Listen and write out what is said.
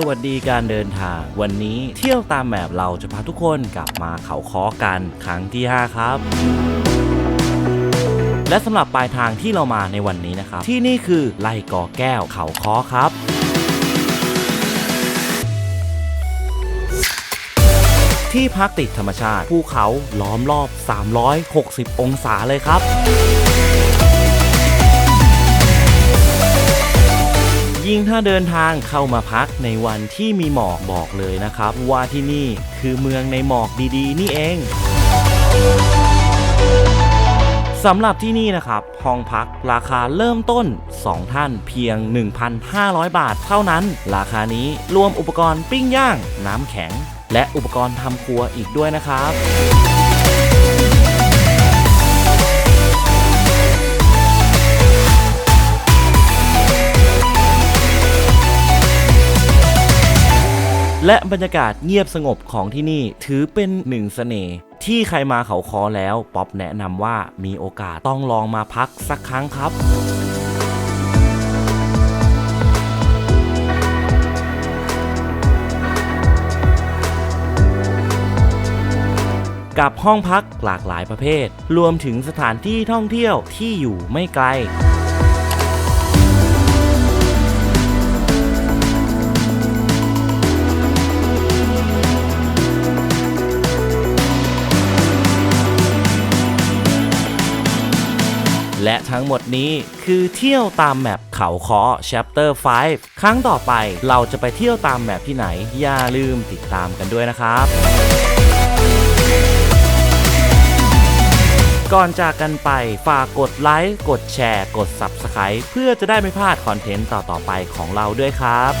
สวัสดีการเดินทาง วันนี้เที่ยวตามแมปเราจะพาทุกคนกลับมาเขาค้อกันครั้งที่ 5 ครับ และสำหรับปลายทางที่เรามาในวันนี้นะครับ ที่นี่คือไล่กอแก้วเขาค้อครับที่พักติดธรรมชาติ ภูเขาล้อมรอบ 360 องศาเลยครับ ยิ่งถ้าเดินทางเข้ามาพักในวันที่มีหมอกบอกเลยนะครับ ว่าที่นี่คือเมืองในหมอกดีๆ นี่เองสำหรับที่นี่นะครับ ห้องพักราคาเริ่มต้น 2 ท่านเพียง 1,500 บาทเท่านั้น ราคานี้รวมอุปกรณ์ปิ้งย่าง น้ำแข็ง และอุปกรณ์ทำครัวอีกด้วยนะครับ และบรรยากาศเงียบสงบของที่นี่ถือเป็นหนึ่งเสน่ห์ที่ใครมาเขาคอแล้วป๊อปแนะนำว่ามีโอกาสต้องลองมาพักสักครั้งครับกับห้องพักหลากหลายประเภท รวมถึงสถานที่ท่องเที่ยวที่อยู่ไม่ไกล และทั้งหมดนี้คือเที่ยวตามแมปเขาคอ chapter 5 ครั้งต่อไปเราจะไปเที่ยวตามแมปที่ไหน อย่าลืมติดตามกันด้วยนะครับก่อนจากกันไปฝากกดไลค์ กดแชร์ กด Subscribe เพื่อจะได้ไม่พลาดคอนเทนต์ต่อ ๆ ไปของเราด้วยครับ